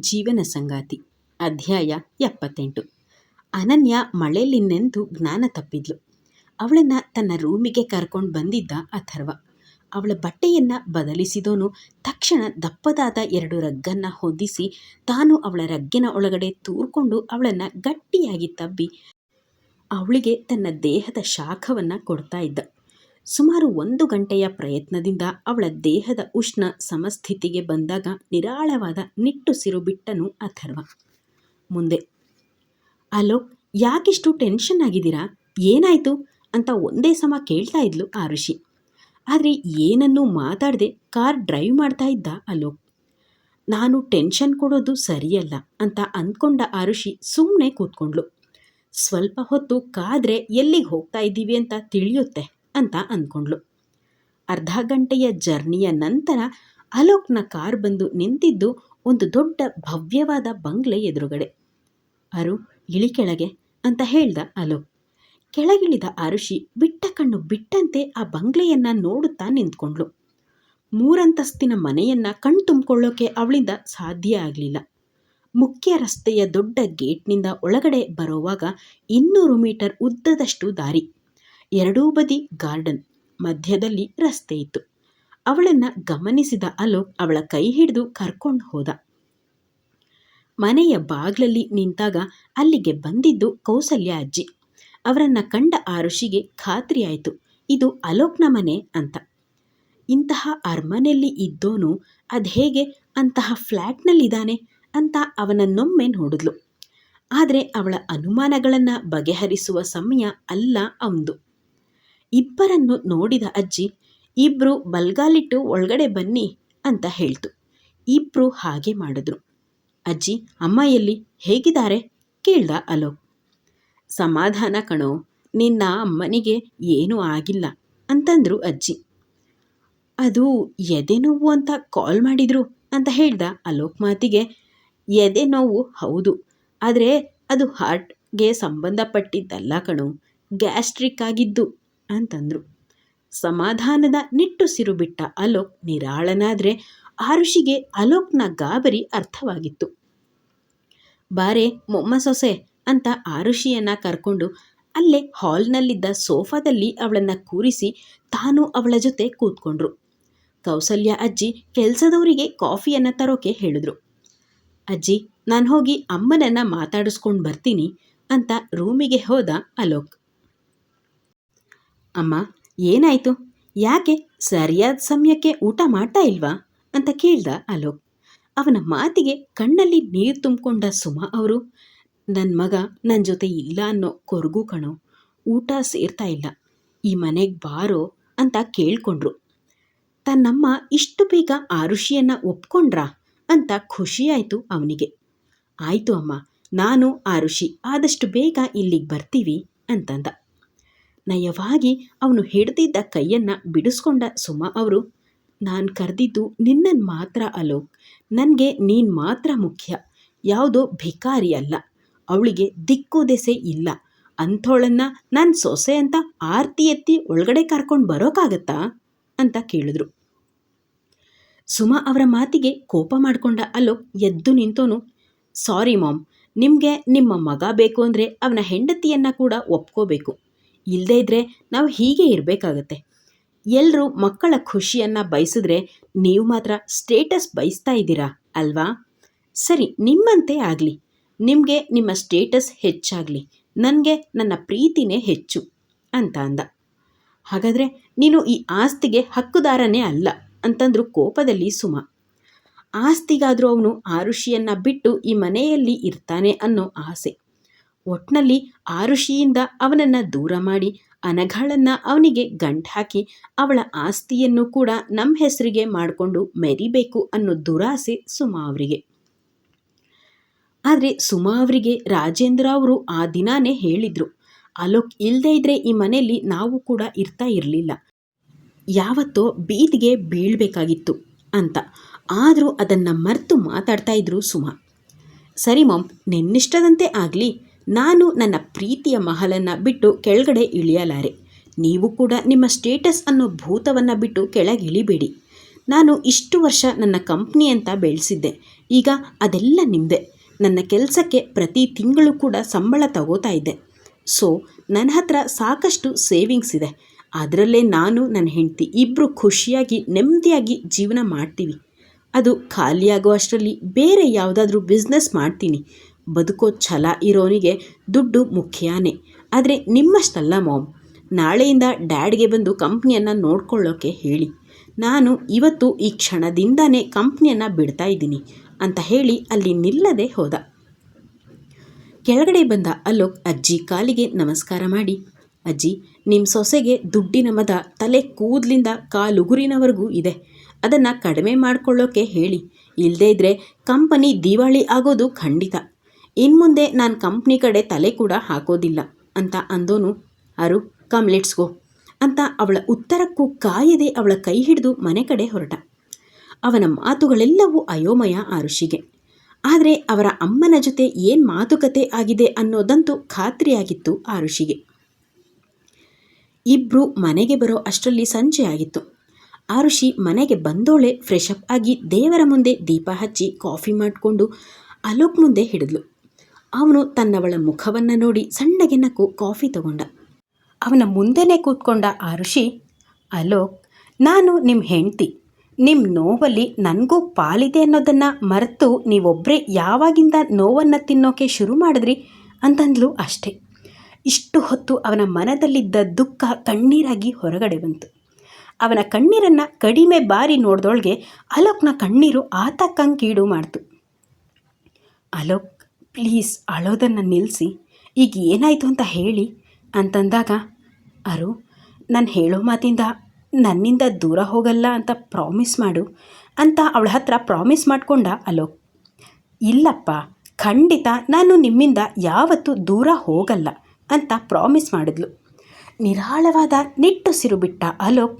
ಜೀವನ ಸಂಗಾತಿ. ಅಧ್ಯಾಯ ಎಪ್ಪತ್ತೆಂಟು. ಅನನ್ಯ ಮಳೆಯಲ್ಲಿ ನೆಂದು ಜ್ಞಾನ ತಪ್ಪಿದ್ಲು. ಅವಳನ್ನು ತನ್ನ ರೂಮಿಗೆ ಕರ್ಕೊಂಡು ಬಂದಿದ್ದ ಅಥರ್ವ. ಅವಳ ಬಟ್ಟೆಯನ್ನು ಬದಲಿಸಿದೋನು ತಕ್ಷಣ ದಪ್ಪದಾದ ಎರಡು ರಗ್ಗನ್ನು ಹೊದಿಸಿ ತಾನು ಅವಳ ರಗ್ಗಿನ ಒಳಗಡೆ ತೂರ್ಕೊಂಡು ಅವಳನ್ನು ಗಟ್ಟಿಯಾಗಿ ತಬ್ಬಿ ಅವಳಿಗೆ ತನ್ನ ದೇಹದ ಶಾಖವನ್ನು ಕೊಡ್ತಾ ಇದ್ದ. ಸುಮಾರು ಒಂದು ಗಂಟೆಯ ಪ್ರಯತ್ನದಿಂದ ಅವಳ ದೇಹದ ಉಷ್ಣ ಸಮಸ್ಥಿತಿಗೆ ಬಂದಾಗ ನಿರಾಳವಾದ ನಿಟ್ಟುಸಿರು ಬಿಟ್ಟನು ಅಥರ್ವ. ಮುಂದೆ, ಅಲೋ, ಯಾಕಿಷ್ಟು ಟೆನ್ಷನ್ ಆಗಿದ್ದೀರಾ? ಏನಾಯಿತು? ಅಂತ ಒಂದೇ ಸಮ ಕೇಳ್ತಾ ಇದ್ಲು ಆರುಷಿ ಆದರೆ ಏನನ್ನೂ ಮಾತಾಡದೆ ಕಾರ್ ಡ್ರೈವ್ ಮಾಡ್ತಾ ಇದ್ದ ಅಲೋಕ್ ನಾನು ಟೆನ್ಷನ್ ಕೊಡೋದು ಸರಿಯಲ್ಲ ಅಂತ ಅಂದ್ಕೊಂಡ ಆರುಷಿ ಸುಮ್ಮನೆ ಕೂತ್ಕೊಂಡ್ಳು. ಸ್ವಲ್ಪ ಹೊತ್ತು ಕಾದ್ರೆ ಎಲ್ಲಿಗೆ ಹೋಗ್ತಾ ಇದ್ದೀವಿ ಅಂತ ತಿಳಿಯುತ್ತೆ. ಅಂತ ಅಂದ್ಕೊಂಡ್ಳು ಅರ್ಧ ಗಂಟೆಯ ಜರ್ನಿಯ ನಂತರ ಅಲೋಕ್ನ ಕಾರ್ ಬಂದು ನಿಂತಿದ್ದು ಒಂದು ದೊಡ್ಡ ಭವ್ಯವಾದ ಬಂಗ್ಲೆ ಎದುರುಗಡೆ. ಅರು, ಇಳಿ ಕೆಳಗೆ, ಅಂತ ಹೇಳ್ದ ಅಲೋಕ್. ಕೆಳಗಿಳಿದ ಅರುಷಿ ಬಿಟ್ಟ ಕಣ್ಣು ಬಿಟ್ಟಂತೆ ಆ ಬಂಗ್ಲೆಯನ್ನ ನೋಡುತ್ತಾ ನಿಂತ್ಕೊಂಡ್ಳು ಮೂರಂತಸ್ತಿನ ಮನೆಯನ್ನ ಕಣ್ ತುಂಬಿಕೊಳ್ಳೋಕೆ ಅವಳಿಂದ ಸಾಧ್ಯ ಆಗಲಿಲ್ಲ. ಮುಖ್ಯ ರಸ್ತೆಯ ದೊಡ್ಡ ಗೇಟ್ನಿಂದ ಒಳಗಡೆ ಬರುವಾಗ ಇನ್ನೂರು ಮೀಟರ್ ಉದ್ದದಷ್ಟು ದಾರಿ. ಎರಡೂ ಬದಿ ಗಾರ್ಡನ್, ಮಧ್ಯದಲ್ಲಿ ರಸ್ತೆ ಇತ್ತು. ಅವಳನ್ನು ಗಮನಿಸಿದ ಅಲೋಕ್ ಅವಳ ಕೈ ಹಿಡಿದು ಕರ್ಕೊಂಡು ಹೋದ. ಮನೆಯ ಬಾಗ್ಲಲ್ಲಿ ನಿಂತಾಗ ಅಲ್ಲಿಗೆ ಬಂದಿದ್ದು ಕೌಸಲ್ಯ ಅಜ್ಜಿ. ಅವರನ್ನ ಕಂಡ ಆರುಷಿಗೆ ಖಾತ್ರಿಯಾಯಿತು ಇದು ಅಲೋಕ್ನ ಮನೆ ಅಂತ. ಇಂತಹ ಅರಮನೆಯಲ್ಲಿ ಇದ್ದೋನು ಅದು ಹೇಗೆ ಅಂತಹ ಫ್ಲ್ಯಾಟ್ನಲ್ಲಿದ್ದಾನೆ ಅಂತ ಅವನನ್ನೊಮ್ಮೆ ನೋಡಿದ್ಲು. ಆದರೆ ಅವಳ ಅನುಮಾನಗಳನ್ನು ಬಗೆಹರಿಸುವ ಸಮಯ ಅಲ್ಲ ಅವಂದು. ಇಬ್ಬರನ್ನು ನೋಡಿದ ಅಜ್ಜಿ, ಇಬ್ರು ಬಲ್ಗಾಲಿಟ್ಟು ಒಳಗಡೆ ಬನ್ನಿ ಅಂತ ಹೇಳ್ತು. ಇಬ್ರು ಹಾಗೆ ಮಾಡಿದ್ರು. ಅಜ್ಜಿ, ಅಮ್ಮ ಎಲ್ಲಿ? ಹೇಗಿದ್ದಾರೆ? ಕೇಳ್ದ ಅಲೋಕ್. ಸಮಾಧಾನ ಕಣೋ, ನಿನ್ನ ಅಮ್ಮನಿಗೆ ಏನೂ ಆಗಿಲ್ಲ ಅಂತಂದ್ರು ಅಜ್ಜಿ. ಅದು ಎದೆ ನೋವು ಅಂತ ಕಾಲ್ ಮಾಡಿದ್ರು ಅಂತ ಹೇಳ್ದ ಅಲೋಕ್ ಮಾತಿಗೆ. ಎದೆ ನೋವು ಹೌದು, ಆದರೆ ಅದು ಹಾರ್ಟ್ಗೆ ಸಂಬಂಧಪಟ್ಟಿದ್ದಲ್ಲ ಕಣೋ, ಗ್ಯಾಸ್ಟ್ರಿಕ್ ಆಗಿದ್ದು. ಅಂತಂದರು. ಸಮಾಧಾನದ ನಿಟ್ಟುಸಿರು ಬಿಟ್ಟ ಅಲೋಕ್ ನಿರಾಳನಾದರೆ ಆರುಷಿಗೆ ಅಲೋಕ್ನ ಗಾಬರಿ ಅರ್ಥವಾಗಿತ್ತು. ಬಾರೆ ಮೊಮ್ಮ ಸೊಸೆ ಅಂತ ಆರುಷಿಯನ್ನ ಕರ್ಕೊಂಡು ಅಲ್ಲೇ ಹಾಲ್ನಲ್ಲಿದ್ದ ಸೋಫಾದಲ್ಲಿ ಅವಳನ್ನು ಕೂರಿಸಿ ತಾನು ಅವಳ ಜೊತೆ ಕೂತ್ಕೊಂಡ್ರು. ಕೌಸಲ್ಯ ಅಜ್ಜಿ ಕೆಲಸದವರಿಗೆ ಕಾಫಿಯನ್ನು ತರೋಕೆ ಹೇಳಿದ್ರು. ಅಜ್ಜಿ, ನಾನು ಹೋಗಿ ಅಮ್ಮನನ್ನು ಮಾತಾಡಿಸ್ಕೊಂಡು ಬರ್ತೀನಿ ಅಂತ ರೂಮಿಗೆ ಹೋದ ಅಲೋಕ್. ಅಮ್ಮ, ಏನಾಯಿತು? ಯಾಕೆ ಸರಿಯಾದ ಸಮಯಕ್ಕೆ ಊಟ ಮಾಡ್ತಾ ಇಲ್ವಾ? ಅಂತ ಕೇಳ್ದ ಅಲೋಕ್. ಅವನ ಮಾತಿಗೆ ಕಣ್ಣಲ್ಲಿ ನೀರು ತುಂಬಿಕೊಂಡ ಸುಮಾ ಅವರು ನನ್ನ ಮಗ ನನ್ನ ಜೊತೆ ಇಲ್ಲ ಅನ್ನೋ ಕೊರಗು ಕಣೋ, ಊಟ ಸೇರ್ತಾ ಇಲ್ಲ, ಈ ಮನೆಗೆ ಬಾರೋ ಅಂತ ಕೇಳ್ಕೊಂಡ್ರು. ತನ್ನಮ್ಮ ಇಷ್ಟು ಬೇಗ ಆರುಷಿಯನ್ನು ಒಪ್ಕೊಂಡ್ರಾ? ಅಂತ ಖುಷಿಯಾಯಿತು ಅವನಿಗೆ. ಆಯಿತು ಅಮ್ಮ, ನಾನು ಆರುಷಿ, ಆದಷ್ಟು ಬೇಗ ಇಲ್ಲಿಗೆ ಬರ್ತೀವಿ ಅಂತಂದ. ನಯವಾಗಿ ಅವನು ಹಿಡ್ದಿದ್ದ ಕೈಯನ್ನು ಬಿಡಿಸ್ಕೊಂಡ ಸುಮ ಅವರು, ನಾನು ಕರೆದಿದ್ದು ನಿನ್ನನ್ನು ಮಾತ್ರ ಅಲೋಕ್. ನನಗೆ ನೀನು ಮಾತ್ರ ಮುಖ್ಯ. ಯಾವುದೋ ಭಿಕಾರಿ ಅಲ್ಲ. ಅವಳಿಗೆ ದಿಕ್ಕು ದೆಸೆ ಇಲ್ಲ. ಅಂಥವಳನ್ನು ನಾನು ಸೊಸೆ ಅಂತ ಆರ್ತಿ ಎತ್ತಿ ಒಳಗಡೆ ಕರ್ಕೊಂಡು ಬರೋಕ್ಕಾಗತ್ತಾ ಅಂತ ಕೇಳಿದ್ರು. ಸುಮ ಅವರ ಮಾತಿಗೆ ಕೋಪ ಮಾಡಿಕೊಂಡ ಅಲೋಕ್ ಎದ್ದು ನಿಂತೋನು, ಸಾರಿ ಮಾಮ್, ನಿಮಗೆ ನಿಮ್ಮ ಮಗ ಬೇಕು ಅಂದರೆ ಅವನ ಹೆಂಡತಿಯನ್ನು ಕೂಡ ಒಪ್ಕೋಬೇಕು. ಇಲ್ಲದೇ ಇದ್ದರೆ ನಾವು ಹೀಗೆ ಇರಬೇಕಾಗತ್ತೆ. ಎಲ್ಲರೂ ಮಕ್ಕಳ ಖುಷಿಯನ್ನು ಬಯಸಿದ್ರೆ ನೀವು ಮಾತ್ರ ಸ್ಟೇಟಸ್ ಬಯಸ್ತಾ ಇದ್ದೀರಾ ಅಲ್ವಾ? ಸರಿ, ನಿಮ್ಮಂತೆ ಆಗಲಿ. ನಿಮಗೆ ನಿಮ್ಮ ಸ್ಟೇಟಸ್ ಹೆಚ್ಚಾಗಲಿ. ನನಗೆ ನನ್ನ ಪ್ರೀತಿನೇ ಹೆಚ್ಚು ಅಂತ ಅಂದ. ಹಾಗಾದರೆ ನೀನು ಈ ಆಸ್ತಿಗೆ ಹಕ್ಕುದಾರನೇ ಅಲ್ಲ ಅಂತಂದ್ರು ಕೋಪದಲ್ಲಿ ಸುಮ. ಆಸ್ತಿಗಾದರೂ ಅವನು ಆರುಷಿಯನ್ನು ಬಿಟ್ಟು ಈ ಮನೆಯಲ್ಲಿ ಇರ್ತಾನೆ ಅನ್ನೋ ಆಸೆ. ಒಟ್ನಲ್ಲಿ ಋಷಿಯಿಂದ ಅವನನ್ನು ದೂರ ಮಾಡಿ ಅನಘಳನ್ನು ಅವನಿಗೆ ಗಂಟು ಹಾಕಿ ಅವಳ ಆಸ್ತಿಯನ್ನು ಕೂಡ ನಮ್ಮ ಹೆಸರಿಗೆ ಮಾಡಿಕೊಂಡು ಮೆರಿಬೇಕು ಅನ್ನೋ ದುರಾಸೆ ಸುಮಾ ಅವರಿಗೆ. ಆದರೆ ಸುಮಾ ಅವರಿಗೆ ರಾಜೇಂದ್ರ ಅವರು ಆ ದಿನಾನೇ ಹೇಳಿದರು, ಅಲೋಕ್ ಇಲ್ಲದೇ ಇದ್ರೆ ಈ ಮನೆಯಲ್ಲಿ ನಾವು ಕೂಡ ಇರ್ತಾ ಇರಲಿಲ್ಲ. ಯಾವತ್ತೋ ಬೀದಿಗೆ ಬೀಳಬೇಕಾಗಿತ್ತು ಅಂತ. ಆದರೂ ಅದನ್ನು ಮರೆತು ಮಾತಾಡ್ತಾ ಇದ್ರು ಸುಮಾ. ಸರಿ ಮಾಮ್, ನಿನ್ನಿಷ್ಟದಂತೆ ಆಗಲಿ. ನಾನು ನನ್ನ ಪ್ರೀತಿಯ ಮಹಲನ್ನು ಬಿಟ್ಟು ಕೆಳಗಡೆ ಇಳಿಯಲಾರೆ. ನೀವು ಕೂಡ ನಿಮ್ಮ ಸ್ಟೇಟಸ್ ಅನ್ನೋ ಭೂತವನ್ನು ಬಿಟ್ಟು ಕೆಳಗಿಳಿಬೇಡಿ ನಾನು ಇಷ್ಟು ವರ್ಷ ನನ್ನ ಕಂಪ್ನಿ ಅಂತ ಬೆಳೆಸಿದ್ದೆ. ಈಗ ಅದೆಲ್ಲ ನಿಮ್ಮದೇ ನನ್ನ ಕೆಲಸಕ್ಕೆ ಪ್ರತಿ ತಿಂಗಳು ಕೂಡ ಸಂಬಳ ತಗೋತಾ ಇದ್ದೆ. ಸೊ ನನ್ನ ಹತ್ರ ಸಾಕಷ್ಟು ಸೇವಿಂಗ್ಸ್ ಇದೆ. ಅದರಲ್ಲೇ ನಾನು ನನ್ನ ಹೆಂಡತಿ ಇಬ್ಬರು ಖುಷಿಯಾಗಿ ನೆಮ್ಮದಿಯಾಗಿ ಜೀವನ ಮಾಡ್ತೀವಿ. ಅದು ಖಾಲಿಯಾಗೋ ಅಷ್ಟರಲ್ಲಿ ಬೇರೆ ಯಾವುದಾದ್ರೂ ಬಿಸ್ನೆಸ್ ಮಾಡ್ತೀನಿ. ಬದುಕೋ ಛಲ ಇರೋನಿಗೆ ದುಡ್ಡು ಮುಖ್ಯಾನೇ. ಆದರೆ ನಿಮ್ಮಷ್ಟಲ್ಲ ಮಾಮ್. ನಾಳೆಯಿಂದ ಡ್ಯಾಡ್ಗೆ ಬಂದು ಕಂಪ್ನಿಯನ್ನು ನೋಡ್ಕೊಳ್ಳೋಕೆ ಹೇಳಿ. ನಾನು ಇವತ್ತು ಈ ಕ್ಷಣದಿಂದನೇ ಕಂಪ್ನಿಯನ್ನು ಬಿಡ್ತಾ ಇದ್ದೀನಿ ಅಂತ ಹೇಳಿ ಅಲ್ಲಿ ನಿಲ್ಲದೆ ಹೋದ. ಕೆಳಗಡೆ ಬಂದ ಅಲೋಕ್ ಅಜ್ಜಿ ಕಾಲಿಗೆ ನಮಸ್ಕಾರ ಮಾಡಿ. ಅಜ್ಜಿ ನಿಮ್ಮ ಸೊಸೆಗೆ ದುಡ್ಡಿನ ಮದ ತಲೆ ಕೂದಲಿಂದ ಕಾಲುಗುರಿನವರೆಗೂ ಇದೆ. ಅದನ್ನು ಕಡಿಮೆ ಮಾಡ್ಕೊಳ್ಳೋಕೆ ಹೇಳಿ. ಇಲ್ಲದೇ ಇದ್ದರೆ ಕಂಪನಿ ದಿವಾಳಿ ಆಗೋದು ಖಂಡಿತ. ಇನ್ಮುಂದೆ ನಾನು ಕಂಪ್ನಿ ಕಡೆ ತಲೆ ಕೂಡ ಹಾಕೋದಿಲ್ಲ. ಅಂತ ಅಂದೋನು, ಅರು ಕಮ್ ಗೋ ಅಂತ ಅವಳ ಉತ್ತರಕ್ಕೂ ಕಾಯದೆ ಅವಳ ಕೈ ಹಿಡಿದು ಮನೆ ಕಡೆ ಹೊರಟ. ಅವನ ಮಾತುಗಳೆಲ್ಲವೂ ಅಯೋಮಯ ಆರುಷಿಗೆ. ಆದರೆ ಅವರ ಅಮ್ಮನ ಜೊತೆ ಏನು ಮಾತುಕತೆ ಆಗಿದೆ ಅನ್ನೋದಂತೂ ಖಾತ್ರಿಯಾಗಿತ್ತು ಆರುಷಿಗೆ. ಇಬ್ಬರು ಮನೆಗೆ ಬರೋ ಅಷ್ಟರಲ್ಲಿ ಸಂಜೆ ಆಗಿತ್ತು. ಆರುಷಿ ಮನೆಗೆ ಬಂದೋಳೆ ಫ್ರೆಶ್ ಅಪ್ ಆಗಿ ದೇವರ ಮುಂದೆ ದೀಪ ಹಚ್ಚಿ ಕಾಫಿ ಮಾಡಿಕೊಂಡು ಅಲೋಕ್ ಮುಂದೆ ಹಿಡಿದ್ಲು. ಅವನು ತನ್ನವಳ ಮುಖವನ್ನು ನೋಡಿ ಸಣ್ಣಗೆ ನಕ್ಕು ಕಾಫಿ ತಗೊಂಡ. ಅವನ ಮುಂದೆನೇ ಕೂತ್ಕೊಂಡ ಆ ಋಷಿ ಅಲೋಕ್ ನಾನು ನಿಮ್ಮ ಹೆಂಡ್ತಿ. ನಿಮ್ಮ ನೋವಲ್ಲಿ ನನಗೂ ಪಾಲಿದೆ ಅನ್ನೋದನ್ನು ಮರೆತು ನೀವೊಬ್ಬರೇ ಯಾವಾಗಿಂದ ನೋವನ್ನು ತಿನ್ನೋಕೆ ಶುರು ಮಾಡಿದ್ರಿ? ಅಂತಂದ್ಲು ಅಷ್ಟೇ. ಇಷ್ಟು ಹೊತ್ತು ಅವನ ಮನದಲ್ಲಿದ್ದ ದುಃಖ ಕಣ್ಣೀರಾಗಿ ಹೊರಗಡೆ ಬಂತು. ಅವನ ಕಣ್ಣೀರನ್ನು ಕಡಿಮೆ ಬಾರಿ ನೋಡ್ದೊಳಗೆ ಅಲೋಕ್ನ ಕಣ್ಣೀರು ಆತಕ್ಕಂಗೀಡು ಮಾಡ್ತು. ಅಲೋಕ್ ಪ್ಲೀಸ್ ಅಳೋದನ್ನು ನಿಲ್ಲಿಸಿ ಈಗ ಏನಾಯಿತು ಅಂತ ಹೇಳಿ ಅಂತಂದಾಗ, ಅರು, ನಾನು ಹೇಳೋ ಮಾತಿಂದ ನನ್ನಿಂದ ದೂರ ಹೋಗಲ್ಲ ಅಂತ ಪ್ರಾಮಿಸ್ ಮಾಡು. ಅಂತ ಅವಳ ಹತ್ರ ಪ್ರಾಮಿಸ್ ಮಾಡಿಕೊಂಡ ಅಲೋಕ್ ಇಲ್ಲಪ್ಪ, ಖಂಡಿತ ನಾನು ನಿಮ್ಮಿಂದ ಯಾವತ್ತೂ ದೂರ ಹೋಗಲ್ಲ ಅಂತ ಪ್ರಾಮಿಸ್ ಮಾಡಿದ್ಲು. ನಿರಾಳವಾದ ನಿಟ್ಟುಸಿರು ಬಿಟ್ಟ ಅಲೋಕ್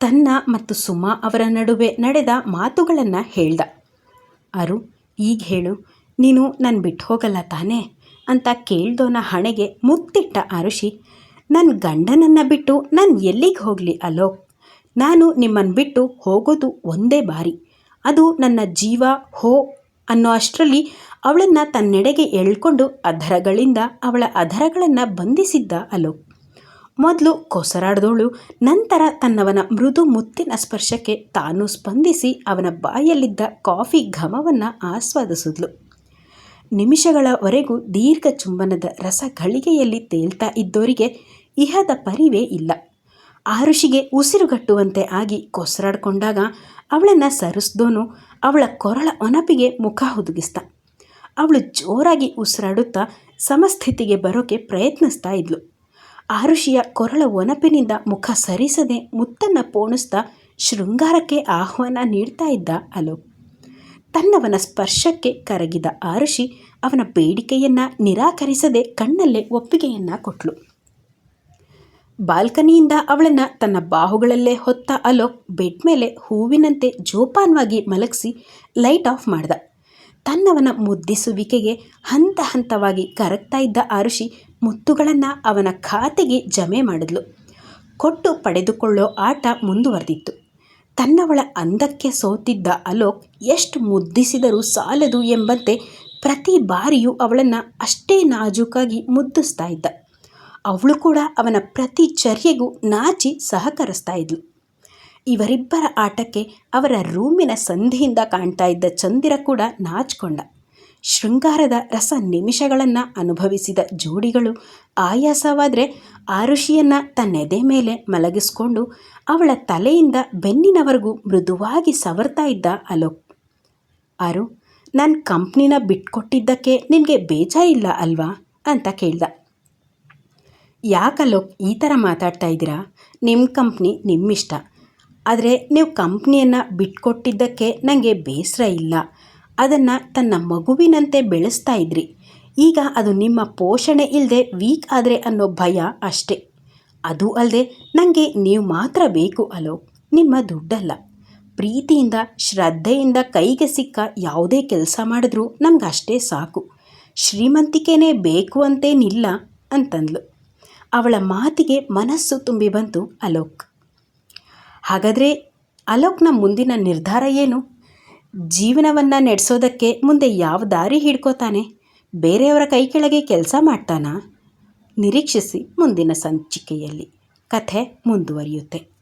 ತನ್ನ ಮತ್ತು ಸುಮಾ ಅವರ ನಡುವೆ ನಡೆದ ಮಾತುಗಳನ್ನು ಹೇಳ್ದ. ಅರು, ಈಗ ಹೇಳು ನೀನು ನಾನು ಬಿಟ್ಟು ಹೋಗಲ್ಲ ತಾನೇ ಅಂತ ಕೇಳ್ದೋನ ಹಣೆಗೆ ಮುತ್ತಿಟ್ಟ ಆರುಷಿ. ನನ್ನ ಗಂಡನನ್ನು ಬಿಟ್ಟು ನಾನು ಎಲ್ಲಿಗೆ ಹೋಗಲಿ ಅಲೋಕ್? ನಾನು ನಿಮ್ಮನ್ನು ಬಿಟ್ಟು ಹೋಗೋದು ಒಂದೇ ಬಾರಿ. ಅದು ನನ್ನ ಜೀವ, ಹೋ ಅನ್ನೋ ಅಷ್ಟರಲ್ಲಿ ಅವಳನ್ನು ತನ್ನೆಡೆಗೆ ಎಳ್ಕೊಂಡು ಅಧರಗಳಿಂದ ಅವಳ ಅಧರಗಳನ್ನು ಬಂಧಿಸಿದ್ದ ಅಲೋಕ್. ಮೊದಲು ಕೊಸರಾಡ್ದೋಳು, ನಂತರ ತನ್ನವನ ಮೃದು ಮುತ್ತಿನ ಸ್ಪರ್ಶಕ್ಕೆ ತಾನು ಸ್ಪಂದಿಸಿ ಅವನ ಬಾಯಲ್ಲಿದ್ದ ಕಾಫಿ ಘಮವನ್ನು ಆಸ್ವಾದಿಸಿದ್ಲು. ನಿಮಿಷಗಳವರೆಗೂ ದೀರ್ಘ ಚುಂಬನದ ರಸ ಘಳಿಗೆಯಲ್ಲಿ ತೇಲ್ತಾ ಇದ್ದೋರಿಗೆ ಇಹದ ಪರಿವೇ ಇಲ್ಲ. ಆರುಷಿಗೆ ಉಸಿರುಗಟ್ಟುವಂತೆ ಆಗಿ ಕೊಸರಾಡ್ಕೊಂಡಾಗ ಅವಳನ್ನು ಸರಿಸ್ದೋನು ಅವಳ ಕೊರಳ ಒನಪಿಗೆ ಮುಖ ಹುದುಗಿಸ್ತ ಅವಳು ಜೋರಾಗಿ ಉಸಿರಾಡುತ್ತಾ ಸಮಸ್ಥಿತಿಗೆ ಬರೋಕೆ ಪ್ರಯತ್ನಿಸ್ತಾ ಇದ್ಲು. ಆರುಷಿಯ ಕೊರಳ ಒನಪಿನಿಂದ ಮುಖ ಸರಿಸದೆ ಮುತ್ತನ್ನು ಪೋಣಿಸ್ತಾ ಶೃಂಗಾರಕ್ಕೆ ಆಹ್ವಾನ ನೀಡ್ತಾ ಇದ್ದ ಅಲೋಕ್. ತನ್ನವನ ಸ್ಪರ್ಶಕ್ಕೆ ಕರಗಿದ ಆರುಷಿ ಅವನ ಬೇಡಿಕೆಯನ್ನು ನಿರಾಕರಿಸದೆ ಕಣ್ಣಲ್ಲೇ ಒಪ್ಪಿಗೆಯನ್ನು ಕೊಟ್ಲು. ಬಾಲ್ಕನಿಯಿಂದ ಅವಳನ್ನು ತನ್ನ ಬಾಹುಗಳಲ್ಲೇ ಹೊತ್ತ ಅಲೋಕ್ ಬೆಡ್ ಮೇಲೆ ಹೂವಿನಂತೆ ಜೋಪಾನವಾಗಿ ಮಲಗಿಸಿ ಲೈಟ್ ಆಫ್ ಮಾಡ್ದ. ತನ್ನವನ ಮುದ್ದಿಸುವಿಕೆಗೆ ಹಂತ ಹಂತವಾಗಿ ಕರಗ್ತಾ ಇದ್ದ ಆರುಷಿ ಮುತ್ತುಗಳನ್ನು ಅವನ ಖಾತೆಗೆ ಜಮೆ ಮಾಡಿದ್ಲು. ಕೊಟ್ಟು ಪಡೆದುಕೊಳ್ಳೋ ಆಟ ಮುಂದುವರೆದಿತ್ತು. ತನ್ನವಳ ಅಂದಕ್ಕೆ ಸೋತಿದ್ದ ಅಲೋಕ್ ಎಷ್ಟು ಮುದ್ದಿಸಿದರೂ ಸಾಲದು ಎಂಬಂತೆ ಪ್ರತಿ ಬಾರಿಯೂ ಅವಳನ್ನು ಅಷ್ಟೇ ನಾಜೂಕಾಗಿ ಮುದ್ದಿಸ್ತಾ ಇದ್ದ. ಅವಳು ಕೂಡ ಅವನ ಪ್ರತಿ ಚರ್ಯೆಗೂ ನಾಚಿ ಸಹಕರಿಸ್ತಾ ಇದ್ಲು. ಇವರಿಬ್ಬರ ಆಟಕ್ಕೆ ಅವರ ರೂಮಿನ ಸಂಧಿಯಿಂದ ಕಾಣ್ತಾ ಇದ್ದ ಚಂದಿರ ಕೂಡ ನಾಚ್ಕೊಂಡ. ಶೃಂಗಾರದ ರಸ ನಿಮಿಷಗಳನ್ನು ಅನುಭವಿಸಿದ ಜೋಡಿಗಳು ಆಯಾಸವಾದರೆ ಆರುಷಿಯನ್ನು ತನ್ನೆದೆ ಮೇಲೆ ಮಲಗಿಸ್ಕೊಂಡು ಅವಳ ತಲೆಯಿಂದ ಬೆನ್ನಿನವರೆಗೂ ಮೃದುವಾಗಿ ಸವರ್ತಾ ಇದ್ದ ಅಲೋಕ್. ಅರು ನನ್ನ ಕಂಪ್ನಿನ ಬಿಟ್ಕೊಟ್ಟಿದ್ದಕ್ಕೆ ನಿನಗೆ ಬೇಜಾರಿಲ್ಲ ಅಲ್ವಾ? ಅಂತ ಕೇಳ್ದ. ಯಾಕಲೋಕ್ ಈ ಥರ ಮಾತಾಡ್ತಾ ಇದ್ದೀರಾ? ನಿಮ್ಮ ಕಂಪ್ನಿ ನಿಮ್ಮಿಷ್ಟ. ಆದರೆ ನೀವು ಕಂಪ್ನಿಯನ್ನು ಬಿಟ್ಕೊಟ್ಟಿದ್ದಕ್ಕೆ ನನಗೆ ಬೇಸರ ಇಲ್ಲ. ಅದನ್ನು ತನ್ನ ಮಗುವಿನಂತೆ ಬೆಳೆಸ್ತಾ ಇದ್ರಿ. ಈಗ ಅದು ನಿಮ್ಮ ಪೋಷಣೆ ಇಲ್ಲದೆ ವೀಕ್ ಆದರೆ ಅನ್ನೋ ಭಯ ಅಷ್ಟೇ. ಅದು ಅಲ್ಲದೆ ನನಗೆ ನೀವು ಮಾತ್ರ ಬೇಕು ಅಲೋ, ನಿಮ್ಮ ದುಡ್ಡಲ್ಲ. ಪ್ರೀತಿಯಿಂದ, ಶ್ರದ್ಧೆಯಿಂದ ಕೈಗೆ ಸಿಕ್ಕ ಯಾವುದೇ ಕೆಲಸ ಮಾಡಿದ್ರೂ ನಮ್ಗೆ ಅಷ್ಟೇ ಸಾಕು. ಶ್ರೀಮಂತಿಕೆನೇ ಬೇಕು ಅಂತೇನಿಲ್ಲ ಅಂತಂದ್ಲು. ಅವಳ ಮಾತಿಗೆ ಮನಸ್ಸು ತುಂಬಿ ಬಂತು ಅಲೋಕ್. ಹಾಗಾದರೆ ಅಲೋಕ್ನ ಮುಂದಿನ ನಿರ್ಧಾರ ಏನು? ಜೀವನವನ್ನು ನಡೆಸೋದಕ್ಕೆ ಮುಂದೆ ಯಾವ ದಾರಿ ಹಿಡ್ಕೋತಾನೆ? ಬೇರೆಯವರ ಕೈ ಕೆಳಗೆ ಕೆಲಸ ಮಾಡ್ತಾನಾ? ನಿರೀಕ್ಷಿಸಿ ಮುಂದಿನ ಸಂಚಿಕೆಯಲ್ಲಿ. ಕಥೆ ಮುಂದುವರಿಯುತ್ತೆ.